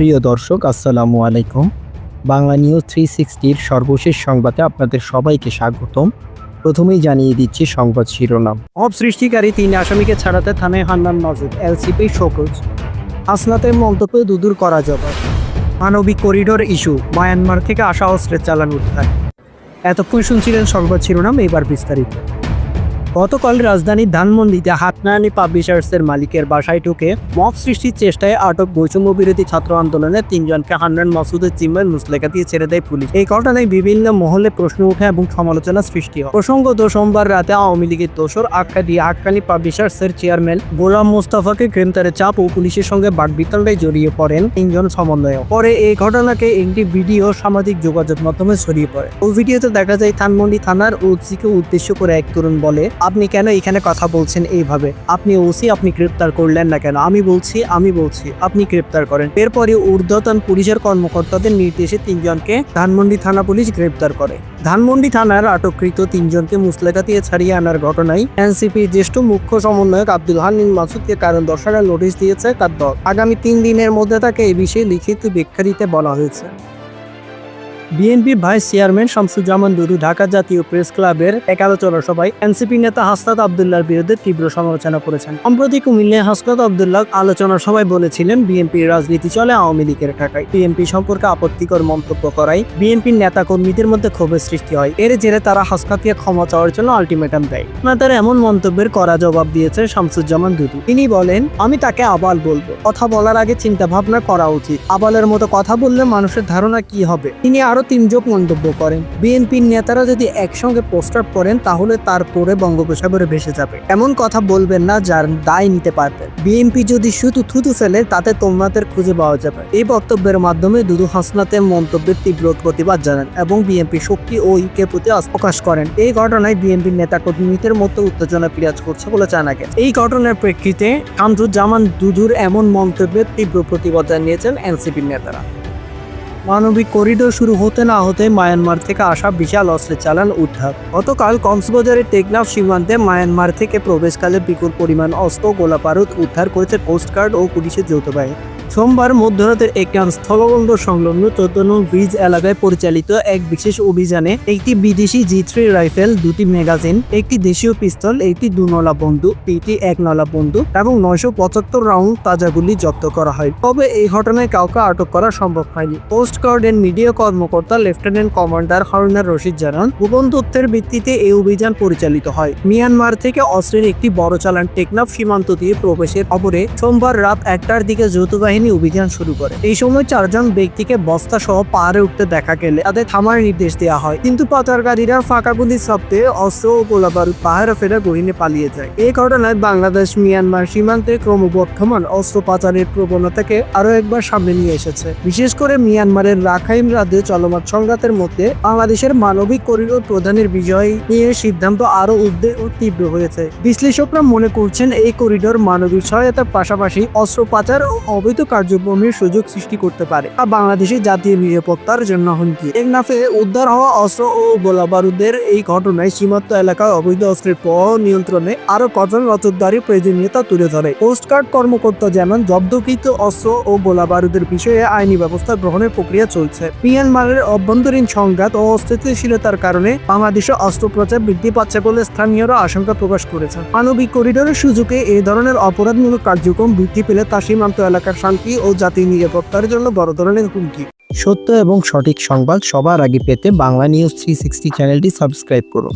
প্রিয় দর্শক, আসসালামু আলাইকুম। বাংলা নিউজ থ্রি সিক্সটির সর্বশেষ সংবাদে আপনাদের সবাইকে স্বাগতম। প্রথমেই জানিয়ে দিচ্ছি সংবাদ শিরোনাম। অব সৃষ্টিকারী তিন আসামিকে ছাড়াতে থানায় হান্নান নজর এলসিপি শোকজ। হাসনাতের মন্তব্যে দুদূর করা জবাব। মানবিক করিডোর ইস্যু, মায়ানমার থেকে আসা অস্ত্রের চালান উদ্ধার। এতক্ষণ শুনছিলেন সংবাদ শিরোনাম, এবার বিস্তারিত। গতকাল রাজধানীর ধানমন্ডিতে হাতনানি পাবলিশার্সের মালিকের বাসায় ঢুকে মব সৃষ্টির চেষ্টায় আটক বৈষম্য বিরোধী ছাত্র আন্দোলনের তিনজনকে হান্নান মাসুদের জিম্মার মুসলেখা দিয়ে ছেড়ে দেয় পুলিশ। এই ঘটনায় বিভিন্ন মহলে প্রশ্ন ওঠে এবং সমালোচনা সৃষ্টি হয়। প্রসঙ্গত সোমবার রাতে আওয়ামী লীগের দোসর আখ্যা দিয়ে হাক্কানি পাবলিশার্সের চেয়ারম্যান গোলাম মোস্তাফাকে গ্রেপ্তারের চাপ ও পুলিশের সঙ্গে বাগবিতণ্ডায় জড়িয়ে পড়েন তিনজন সমন্বয়ক। পরে এই ঘটনাকে একটি ভিডিও সামাজিক যোগাযোগ মাধ্যমে ছড়িয়ে পড়ে। ওই ভিডিওতে দেখা যায় ধানমন্ডি থানার ওসিকে উদ্দেশ্য করে এক তরুণ বলে আপনি কেন এখানে কথা বলছেন এইভাবে? আপনি ওসি, আপনি গ্রেপ্তার করলেন না কেন? আমি বলছি আমি বলছি, আপনি গ্রেপ্তার করেন। এরপরে ঊর্ধ্বতন পুলিশের কর্মকর্তাদের নির্দেশে তিনজনকে ধানমন্ডি থানা পুলিশ গ্রেপ্তার করে। ধানমন্ডি থানার আটককৃত তিনজনকে মুসলেকা দিয়ে ছাড়িয়ে আনার ঘটনায় এনসিপির জ্যেষ্ঠ মুখ্য সমন্বয়ক আব্দুল হানিন মাসুদকে কারণ দর্শানোর নোটিশ দিয়েছে তার দল আগামী তিন দিনের মধ্যে তাকে এই বিষয়ে লিখিত ব্যাখ্যা দিতে বলা হয়েছে। বিএনপি ভাইস চেয়ারম্যান শামসুজ্জামান দুদু ঢাকা জাতীয় প্রেস ক্লাবের এক আলোচনা সভায় এনসিপি নেতা হাসনাত আবদুল্লাহর বিরুদ্ধে তীব্র সমালোচনা করেছেন। সম্প্রতি কুমিল্লায় হাসনাত আবদুল্লাহ আলোচনা সভায় বলেছিলেন বিএনপির রাজনীতি চলে আওয়ামী লীগের টাকায় বিএনপি সম্পর্কে আপত্তিকর মন্তব্য করায় বিএনপির নেতা কর্মীদের মধ্যে ক্ষোভের সৃষ্টি হয়। এর জেরে তারা হাসনাতকে ক্ষমা চাওয়ার জন্য আলটিমেটাম দেয়। তার এমন মন্তব্যের করা জবাব দিয়েছে শামসুজ্জামান দুদু তিনি বলেন, আমি তাকে আবাল বলব। কথা বলার আগে চিন্তা ভাবনা করা উচিত। আবালের মতো কথা বললে মানুষের ধারণা কি হবে? তিনি আরও তিনজক মন্তব্য করেন। বিএনপির নেতারা যদি একসঙ্গে পোস্টার পড়েন, তাহলে তার পরে বঙ্গোপসাগরে ভেসে যাবে। এমন কথা বলবেন না যার দায় নিতে পারবেন বিএনপি যদি শুধু থুতু ফেলে, তাতে তোমাদের খুঁজে পাওয়া যাবে। এই বক্তব্যের মাধ্যমে দুদু হাসনাতের মন্তব্যের তীব্র প্রতিবাদ জানান এবং বিএনপি শক্তি ও ঐক্যের প্রতি প্রকাশ করেন। এই ঘটনায় বিএনপির নেতা কর্মীদের মধ্যে উত্তেজনা বিরাজ করছে বলে জানা গেছে। এই ঘটনার প্রেক্ষিতে কামরুজ্জামান দুদুর এমন মন্তব্যের তীব্র প্রতিবাদ জানিয়েছেন এনসিপির নেতারা। মানবিক করিডোর শুরু হতে না হতে মায়ানমার থেকে আসা বিশাল অস্ত্রের চালান উদ্ধার। গতকাল কক্সবাজারের টেকনাফ সীমান্তে মায়ানমার থেকে প্রবেশকালে বিপুল পরিমাণ অস্ত্র গোলাবারুদ উদ্ধার করেছে কোস্টগার্ড ও পুলিশের যৌথ বাহিনী। সোমবার মধ্যরাতের একটি স্থলবন্দর সংলগ্ন চোদ্দ নং ব্রিজ এলাকায় পরিচালিত এক বিশেষ অভিযানে একটি বিদেশি জি থ্রি রাইফেল, দুটি ম্যাগাজিন, একটি দেশীয় পিস্তল, একটি দুনলা বন্দুক, তিনটি এক নলা বন্দুক এবং নয়শো পঁচাত্তর রাউন্ড তাজাগুলি জব্দ করা হয়। তবে এই ঘটনায় কাউকে আটক করা সম্ভব হয়নি। কোস্ট গার্ডের মিডিয়া কর্মকর্তা, লেফটেন্যান্ট কমান্ডার হারুনার রশিদ জানান গোপন তথ্যের ভিত্তিতে এই অভিযান পরিচালিত হয়। মিয়ানমার থেকে অস্ত্রের একটি বড় চালান টেকনাফ সীমান্ত দিয়ে প্রবেশের খবরে সোমবার রাত একটার দিকে যৌথ বাহিনী অভিযান শুরু করে। এই সময় চারজন ব্যক্তিকে বস্তা সহ পাহাড়ে উঠতে দেখা গেলে তাদের থামার নির্দেশ দেওয়া হয়। কিন্তু পাচারকারীরা ফাঁকা গুলির শব্দে অস্ত্র ও গোলাবারুদ পাহাড়ে ফেলে গহিনে পালিয়ে যায়। এই ঘটনায় বাংলাদেশ, মিয়ানমার সীমান্তে ক্রমবর্ধমান অস্ত্র পাচারের প্রবণতাকে আরও একবার সামনে নিয়ে এসেছে। বিশেষ করে মিয়ানমারের রাখাইন রাজ্যে চলমান সংঘাতের মধ্যে বাংলাদেশের মানবিক করিডোর প্রদানের বিজয় নিয়ে সিদ্ধান্ত আরও উদ্বেগ ও তীব্র হয়েছে। বিশ্লেষকরা মনে করছেন এই করিডোর মানবিক সহায়তার পাশাপাশি অস্ত্র পাচার ও অবৈধ কার্যক্রমের সুযোগ সৃষ্টি করতে পারে। আর বাংলাদেশের জাতীয় নিরাপত্তার জন্য হুমকি একনাফে উদ্ধার হওয়া অস্ত্র ও গোলা বারুদের এই ঘটনায় সীমান্ত এলাকায় অবৈধ অস্ত্রের প্রবাহ নিয়ন্ত্রণে আরও কঠোর নজরদারি প্রয়োজনীয়তা তুলে ধরে। কোস্টগার্ড কর্মকর্তা জানান, জব্দকৃত অস্ত্র ও গোলা বারুদের বিষয়ে আইনি ব্যবস্থা গ্রহণের প্রক্রিয়া চলছে। মিয়ানমারের অভ্যন্তরীণ সংঘাত ও অস্থিতিশীলতার কারণে বাংলাদেশে অস্ত্রোপচার বৃদ্ধি পাচ্ছে বলে স্থানীয়রা আশঙ্কা প্রকাশ করেছেন। মানবিক করিডোরের সুযোগে এই ধরনের অপরাধমূলক কার্যক্রম বৃদ্ধি পেলে তা সীমান্ত এলাকার শান্তি ও জাতীয় নিরাপত্তার জন্য বড় ধরনের হুমকি। সত্য এবং সঠিক সংবাদ সবার আগে পেতে বাংলা নিউজ থ্রি সিক্সটি চ্যানেলটি সাবস্ক্রাইব করুন।